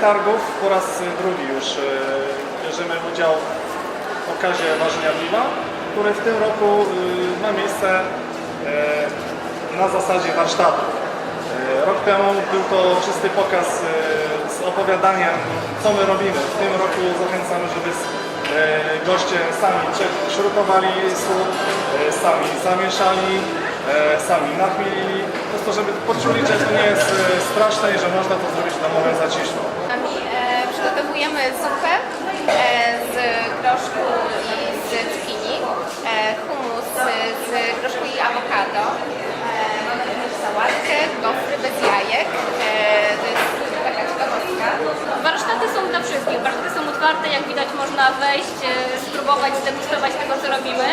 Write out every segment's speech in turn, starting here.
targów po raz drugi już e, bierzemy udział w okazie ważenia piwa, który w tym roku e, ma miejsce e, na zasadzie warsztatu. Rok temu był to czysty pokaz z opowiadaniem, co my robimy. W tym roku zachęcamy, żeby goście sami śrutowali słód, e, sami zamieszali, sami nachmielili. Po prostu, żeby poczuli, że to nie jest e, straszne i że można to zrobić domowym zaciszu. Nami e, przygotowujemy zupę e, z groszku i z cukinii, e, hummus z groszku i awokado, e, mamy również sałatkę, gofry bez jajek, e, to jest taka ciekawostka. Warsztaty są dla wszystkich. Warsztaty są otwarte, jak widać można wejść, e, spróbować, zdegustować tego, co robimy.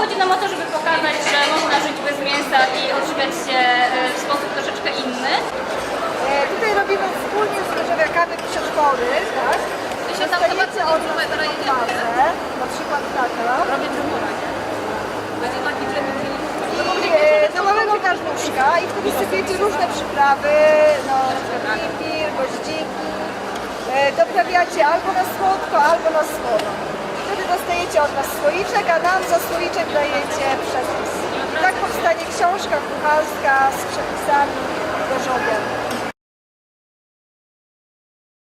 Chodzi nam o to, żeby pokazać, że można żyć bez i odżywiać się e, w sposób troszeczkę inny. E, Tutaj robimy wspólnie z ryżowiakami przedszkoły, tak? To się tam zobaczy, od na przykład taka. Robię drugą. Będzie taki dżemy. E, Do małego garnuszka i wtedy sypiecie różne przyprawy, no, pipir, goździki. E, Doprawiacie albo na słodko, albo na słono. Wtedy dostajecie od nas słoiczek, a nam za słoiczek dajecie przepis. Książka kucharska z przepisami.